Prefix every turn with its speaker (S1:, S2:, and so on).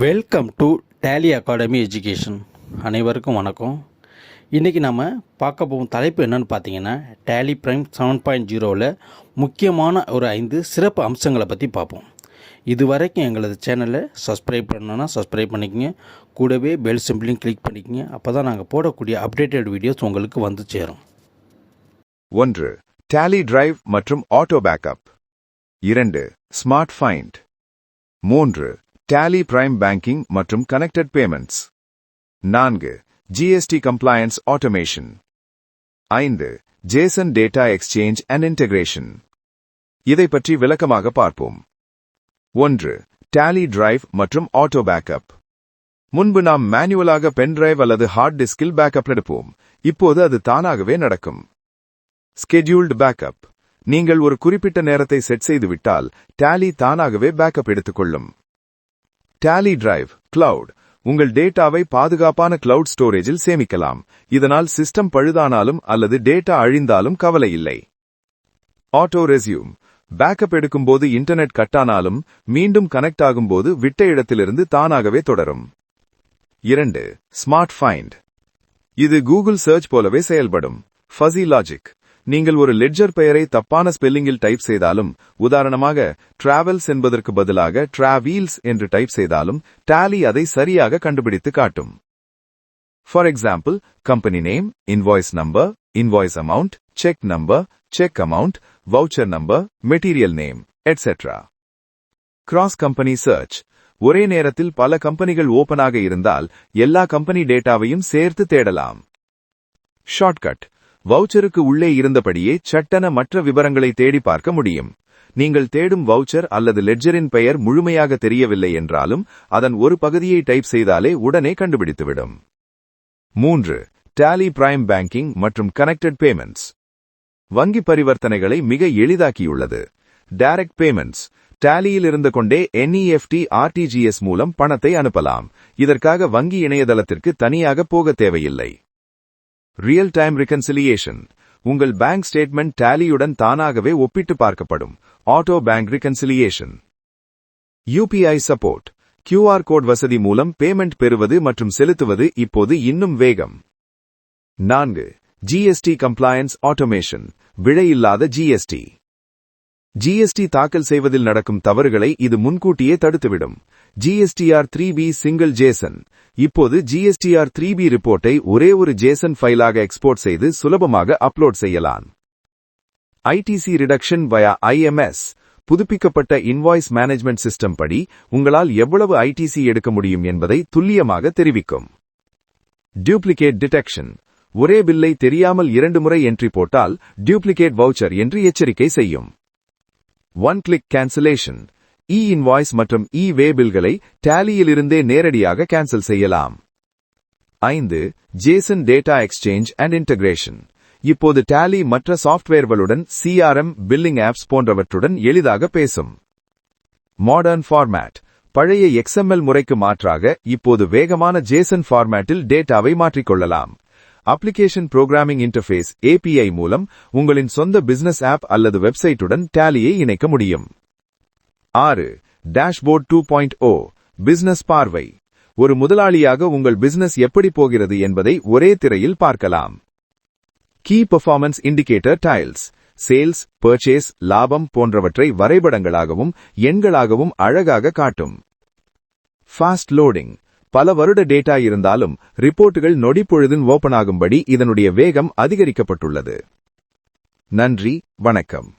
S1: Welcome to Tally academy education அனைவருக்கும் வணக்கம். இன்றைக்கி நம்ம பார்க்க போகும் தலைப்பு என்னன்னு பார்த்தீங்கன்னா டேலி ப்ரைம் செவன் பாயிண்ட் ஜீரோவில் முக்கியமான ஒரு ஐந்து சிறப்பு அம்சங்களை பற்றி பார்ப்போம். இது வரைக்கும் எங்களது சேனலை சப்ஸ்கிரைப் பண்ணணுன்னா சப்ஸ்கிரைப் பண்ணிக்கங்க. கூடவே பெல் சிம்பிளையும் கிளிக் பண்ணிக்கங்க. அப்போ தான் நாங்கள் போடக்கூடிய அப்டேட்டட் வீடியோஸ் உங்களுக்கு வந்து சேரும்.
S2: ஒன்று டேலி டிரைவ் மற்றும் ஆட்டோ பேக்கப் இரண்டு ஸ்மார்ட் ஃபைண்ட் மூன்று டேலி பிரைம் பேங்கிங் மற்றும் கனெக்டட் பேமெண்ட்ஸ் நான்கு ஜிஎஸ்டி கம்ப்ளையன்ஸ் ஆட்டோமேஷன் ஐந்து JSON data exchange and integration இதை பற்றி விளக்கமாக பார்ப்போம். ஒன்று டேலி டிரைவ் மற்றும் ஆட்டோ பேக்கப் முன்பு நாம் மேனுவலாக பென் டிரைவ் அல்லது ஹார்ட் டிஸ்கில் பேக்கப் எடுப்போம். இப்போது அது தானாகவே நடக்கும். ஸ்கெட்யூல்டு பேக்கப் நீங்கள் ஒரு குறிப்பிட்ட நேரத்தை செட் செய்துவிட்டால் டேலி தானாகவே பேக்கப் எடுத்துக்கொள்ளும். டேலி டிரைவ் கிளவுட் உங்கள் டேட்டாவை பாதுகாப்பான கிளவுட் ஸ்டோரேஜில் சேமிக்கலாம். இதனால் சிஸ்டம் பழுதானாலும் அல்லது டேட்டா அழிந்தாலும் கவலை இல்லை ஆட்டோ ரெஸ்யூம் பேக்கப் எடுக்கும்போது இன்டர்நெட் கட்டானாலும் மீண்டும் கனெக்ட் ஆகும்போது விட்ட இடத்திலிருந்து தானாகவே தொடரும். இரண்டு ஸ்மார்ட் ஃபைண்ட் இது கூகுள் சர்ச் போலவே செயல்படும். ஃபசி லாஜிக் நீங்கள் ஒரு லெட்ஜர் பெயரை தப்பான ஸ்பெல்லிங்கில் டைப் செய்தாலும் உதாரணமாக டிராவல்ஸ் என்பதற்கு பதிலாக டிராவீல்ஸ் என்று டைப் செய்தாலும் டாலி அதை சரியாக கண்டுபிடித்து காட்டும். For example company name invoice number invoice amount cheque number cheque amount voucher number material name etcetera cross company search ஒரே நேரத்தில் பல கம்பெனிகள் ஓபனாக இருந்தால் எல்லா கம்பெனி டேட்டாவையும் சேர்த்து தேடலாம். ஷார்ட்கட் வவுச்சருக்கு உள்ளே இருந்தபடியே சட்டன மற்ற விவரங்களை தேடி பார்க்க முடியும். நீங்கள் தேடும் வவுச்சர் அல்லது லெட்ஜரின் பெயர் முழுமையாக தெரியவில்லை என்றாலும் அதன் ஒரு பகுதியை டைப் செய்தாலே உடனே கண்டுபிடித்துவிடும். மூன்று டாலி பிரைம் பேங்கிங் மற்றும் கனெக்டட் பேமெண்ட்ஸ் வங்கி பரிவர்த்தனைகளை மிக எளிதாக்கியுள்ளது. டைரக்ட் பேமெண்ட்ஸ் டாலியில் இருந்து கொண்டே என்இஎஃப்டி ஆர்டிஜிஎஸ் மூலம் பணத்தை அனுப்பலாம். இதற்காக வங்கி இணையதளத்திற்கு தனியாக போக தேவையில்லை. ரியல் டைம் ரிகன்சிலியேஷன் உங்கள் பேங்க் ஸ்டேட்மெண்ட் டேலியுடன் தானாகவே ஒப்பிட்டு பார்க்கப்படும். Auto bank reconciliation UPI support QR code வசதி மூலம் பேமெண்ட் பெறுவது மற்றும் செலுத்துவது இப்போது இன்னும் வேகம். நான்கு. ஜிஎஸ்டி கம்ப்ளையன்ஸ் ஆட்டோமேஷன் விழையில்லாத ஜிஎஸ்டி ஜிஎஸ்டி தாக்கல் செய்வதில் நடக்கும் தவறுகளை இது முன்கூட்டியே தடுத்துவிடும். GSTR three B single JSON இப்போது ஜிஎஸ்டிஆர் த்ரீ பி ரிப்போர்ட்டை ஒரே ஒரு ஜேசன் ஃபைலாக எக்ஸ்போர்ட் செய்து சுலபமாக அப்லோட் செய்யலாம். ஐடிசி ரிடக்ஷன் வயா ஐஎம்எஸ் புதுப்பிக்கப்பட்ட இன்வாய்ஸ் மேனேஜ்மெண்ட் சிஸ்டம் படி உங்களால் எவ்வளவு ஐடிசி எடுக்க முடியும் என்பதை துல்லியமாக தெரிவிக்கும். டியூப்ளிகேட் டிடெக்ஷன் ஒரே பில்லை தெரியாமல் இரண்டு முறை என்ட்ரி போட்டால் டியூப்ளிகேட் வவுச்சர் என்று எச்சரிக்கை செய்யும். One click cancellation e invoice மற்றும் இ வே பில்களை டேலியிலிருந்தே நேரடியாக கேன்சல் செய்யலாம். ஐந்து JSON data exchange and integration இப்போது டேலி மற்ற சாஃப்ட்வேர்களுடன் சிஆர்எம் பில்லிங் ஆப்ஸ் போன்றவற்றுடன் எளிதாக பேசும். மாடர்ன் ஃபார்மேட் பழைய எக்ஸ்எம்எல் முறைக்கு மாற்றாக இப்போது வேகமான ஜேசன் ஃபார்மேட்டில் டேட்டாவை மாற்றிக்கொள்ளலாம். அப்ளிகேஷன் புரோகிராமிங் இன்டர்ஃபேஸ் ஏபிஐ மூலம் உங்களின் சொந்த பிசினஸ் ஆப் அல்லது வெப்சைட்டுடன் டேலியை இணைக்க முடியும். ஆறு dashboard two point O business பார்வை. ஒரு முதலாளியாக உங்கள் பிசினஸ் எப்படி போகிறது என்பதை ஒரே திரையில் பார்க்கலாம். Key performance indicator tiles sales purchase லாபம் போன்றவற்றை வரைபடங்களாகவும் எண்களாகவும் அழகாக காட்டும். ஃபாஸ்ட் லோடிங் பல வருட டேட்டா இருந்தாலும் ரிப்போர்ட்டுகள் நொடிப்பொழுதின் ஓபன் ஆகும்படி இதனுடைய வேகம் அதிகரிக்கப்பட்டுள்ளது. நன்றி வணக்கம்.